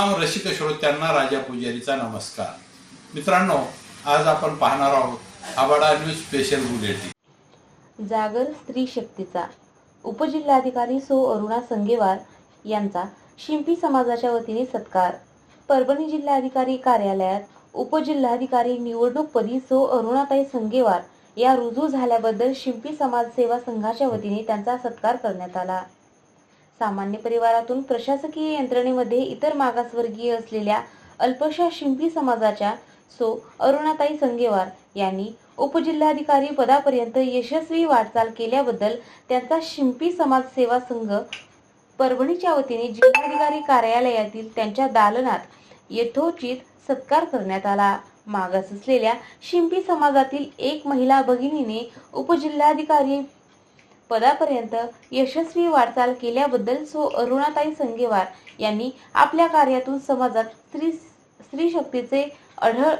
रसिक श्रोत्यांना राजा पुजारीचा नमस्कार. मित्रांनो आज आपण पाहणार आहोत आबाडा न्यूज स्पेशल बुलेटिन. जागर स्त्री शक्तीचा. उपजिल्हाधिकारी सो. अरुणा संगेवार यांचा शिंपी समाजाच्या वतीने सत्कार. परभणी जिल्हाधिकारी कार्यालयात उपजिल्हाधिकारी निवडणूकपदी सो. अरुणाताई संगेवार या रुजू झाल्याबद्दल शिंपी समाज सेवा संघाच्या वतीने त्यांचा सत्कार करण्यात आला. सामान्य परिवारातून प्रशासकीय यंत्रणेमध्ये इतर मागासवर्गीय असलेल्या अल्पशा शिंपी समाजाच्या सो अरुणाताई संगेवार यांनी उपजिल्हाधिकारी पदापर्यंत यशस्वी वाटचाल केल्याबद्दल त्यांचा शिंपी समाज सेवा संघ परभणीच्या वतीने जिल्हाधिकारी कार्यालयातील त्यांच्या दालनात यथोचित सत्कार करण्यात आला. मागास असलेल्या शिंपी समाजातील एक महिला भगिनीने उपजिल्हाधिकारी पदापर्यंत यशस्वी वाटचाल केल्याबद्दल सो अरुणाताई संगेवार यांनी आपल्या कार्यातून समाजात स्त्री स्त्री शक्तीचे अढळ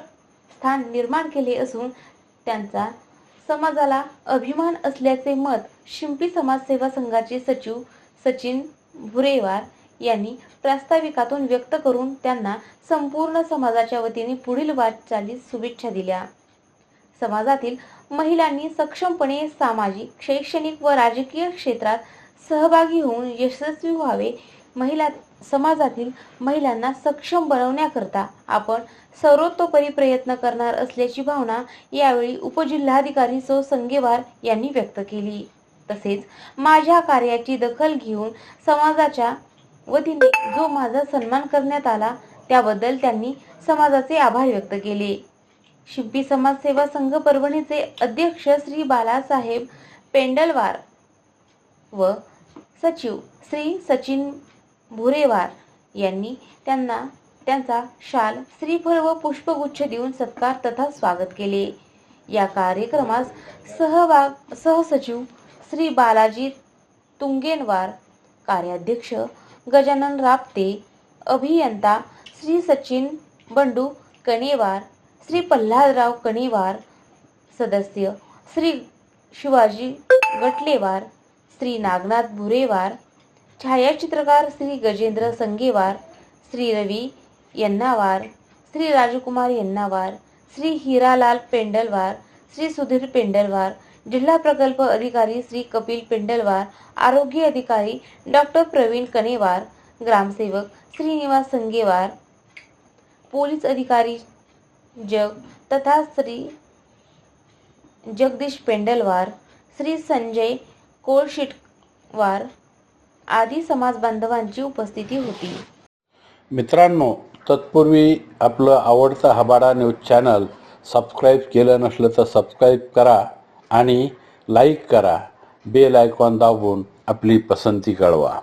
स्थान निर्माण केले असून त्यांचा समाजाला अभिमान असल्याचे मत शिंपी समाजसेवा संघाचे सचिव सचिन भुरेवार यांनी प्रास्ताविकातून व्यक्त करून त्यांना संपूर्ण समाजाच्या वतीने पुढील वाटचालीस शुभेच्छा दिल्या. समाजातील महिलांनी सक्षमपणे सामाजिक शैक्षणिक व राजकीय क्षेत्रात सहभागी होऊन यशस्वी व्हावे. महिला समाजातील महिलांना सक्षम बनवण्याकरता आपण सर्वतोपरी प्रयत्न करणार असल्याची भावना यावेळी उपजिल्हाधिकारी सो. संगेवार यांनी व्यक्त केली. तसेच माझ्या कार्याची दखल घेऊन समाजाच्या वतीने जो माझा सन्मान करण्यात आला त्याबद्दल त्यांनी समाजाचे आभार व्यक्त केले. शिंपी समाज सेवा संघ परभणीचे अध्यक्ष श्री बालासाहेब पेंडलवार व सचिव श्री सचिन भुरेवार यांनी त्यांना त्यांचा शाल श्रीफळ व पुष्पगुच्छ देऊन सत्कार तथा स्वागत केले. या कार्यक्रमास सहभाग सहसचिव श्री बालाजी तुंगेनवार कार्याध्यक्ष गजानन रापते अभियंता श्री सचिन बंडू कणेवार श्री पल्हादराव कणेवार सदस्य श्री शिवाजी गटलेवार श्री नागनाथ भुरेवार छायाचित्रकार श्री गजेंद्र संगेवार श्री रवी यन्नावार श्री राजकुमार यन्नावार श्री हिरालाल पेंडलवार श्री सुधीर पेंडलवार जिल्हा प्रकल्प अधिकारी श्री कपिल पेंडलवार आरोग्य अधिकारी डॉक्टर प्रवीण कनेवार ग्रामसेवक श्रीनिवास संगेवार पोलीस अधिकारी जग तथा श्री जगदीश पेंडलवार श्री संजय कोळशिटवार आदी समाज बांधवांची उपस्थिती होती. मित्रांनो तत्पूर्वी आपलं आवडतं हबाडा न्यूज चॅनल सबस्क्राईब केलं नसलं तर सबस्क्राईब करा आणि लाईक करा. बेल आयकॉन दाबून आपली पसंती कळवा.